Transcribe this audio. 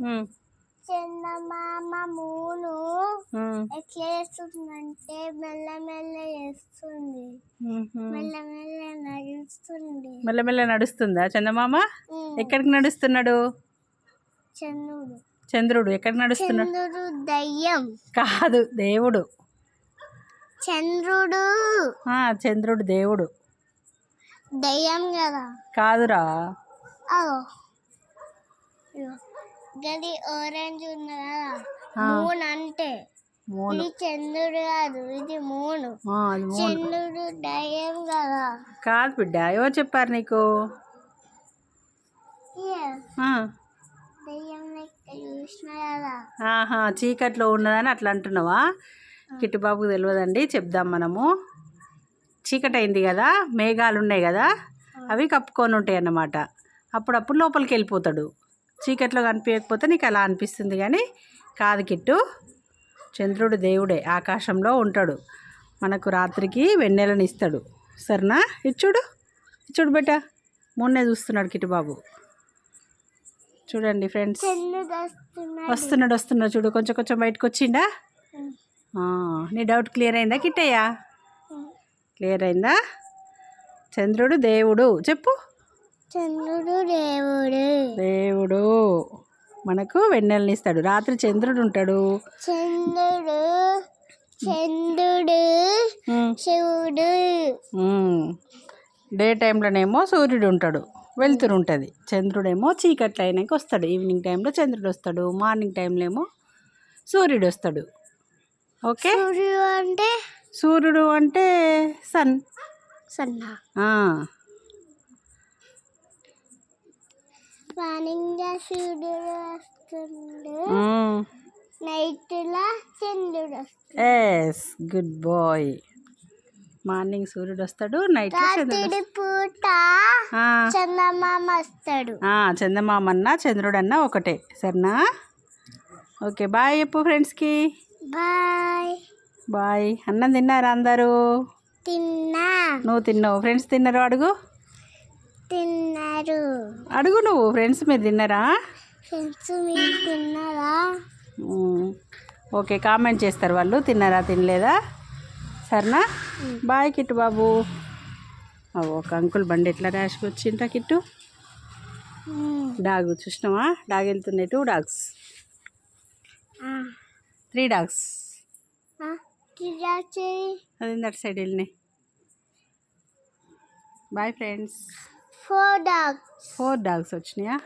చందమామ మూను ఎట్లా చేస్తుందంటే మెల్లమెల్ల చేస్తుంది. మెల్లమెల్ల నడుస్తుంది. మెల్లమెల్ల నడుస్తుందా? చందమామ. ఎక్కడికి నడుస్తున్నాడు? చంద్రుడు. చంద్రుడు ఎక్కడికి నడుస్తున్నాడు? చంద్రుడు దయ్యం. కాదు దేవుడు. చంద్రుడు. చంద్రుడు దేవుడు. దయ్యం కదా. కాదురా. గది ఆరెంజ్ ఆ. మూన్ అంటే. ఇది చంద్రుడు కాదు ఇది మూను. చంద్రుడు దయ్యం కదా. కాదు బిడ్డ ఎవరు చెప్పారు నీకు? ఆహా చీకట్లో ఉన్నదని అట్లా అంటున్నావా? కిట్టుబాబుకు తెలియదండి చెప్దాం మనము. చీకటి అయింది కదా మేఘాలు ఉన్నాయి కదా అవి కప్పుకొని ఉంటాయి అన్నమాట అప్పుడప్పుడు లోపలికి వెళ్ళిపోతాడు. చీకట్లో కనిపించకపోతే నీకు అలా అనిపిస్తుంది కానీ కాదు కిట్టు. చంద్రుడు దేవుడే ఆకాశంలో ఉంటాడు. మనకు రాత్రికి వెన్నెలను ఇస్తాడు. సరేనా? ఇచ్చుడు ఇచ్చుడు బెట్ట మొన్నే చూస్తున్నాడు కిట్టుబాబు చూడండి ఫ్రెండ్స్. వస్తున్నాడు వస్తున్నాడు చూడు. కొంచెం కొంచెం బయటకు వచ్చిండా? నీ డౌట్ క్లియర్ అయిందా కిట్టయ్యా? క్లియర్ అయిందా? చంద్రుడు దేవుడు. చెప్పు. చంద్రుడు దేవుడు. దేవుడు. మనకు వెన్నెలని ఇస్తాడు. రాత్రి చంద్రుడు ఉంటాడు. చంద్రుడు చంద్రుడు శివుడు. డే టైంలోనేమో సూర్యుడు ఉంటాడు. వెలుతురు ఉంటుంది. చంద్రుడేమో చీకట్లు అయినాక వస్తాడు. ఈవినింగ్ టైంలో చంద్రుడు వస్తాడు. మార్నింగ్ టైంలో ఏమో సూర్యుడు వస్తాడు. ఓకే? సూర్యుడు అంటే? సూర్యుడు అంటే సన్. సన్న. మార్నింగ్ సూర్యుడు వస్తుండు. నైట్ లా చంద్రుడు ఎస్ గుడ్ బాయ్ మార్నింగ్ సూర్యుడు వస్తాడు నైట్ చంద్రుడు రాత్రి పూట చందమామ వస్తాడు ఆ, చందమామన్న చంద్రుడన్న ఒకటే సరేనా? ఓకే బాయ్ చెప్పు ఫ్రెండ్స్కి. బాయ్. బాయ్. అన్నం తిన్నారా అందరూ? తిన్నా. నువ్వు తిన్నావు. ఫ్రెండ్స్ తిన్నారు అడుగు. తిన్నారు. అడుగు నువ్వు ఫ్రెండ్స్ మీరు తిన్నారా? ఫ్రెండ్స్ మీరు తిన్నారా. ఓకే కామెంట్ చేస్తారు వాళ్ళు. తిన్నారా తినలేదా? సరేనా? బాయ్ కిట్టు బాబు. ఒక అంకుల్ బండి ఎట్లా ర్యాష్కి వచ్చింటా కిట్టు? డాగ్ చూసినావా? డాగ్ వెళ్తున్నాయి టూ డాగ్స్ త్రీ డాగ్స్ అది అటు సైడ్ వెళ్ళినాయి. Bye friends four dogs four dogs వచ్చినాయా?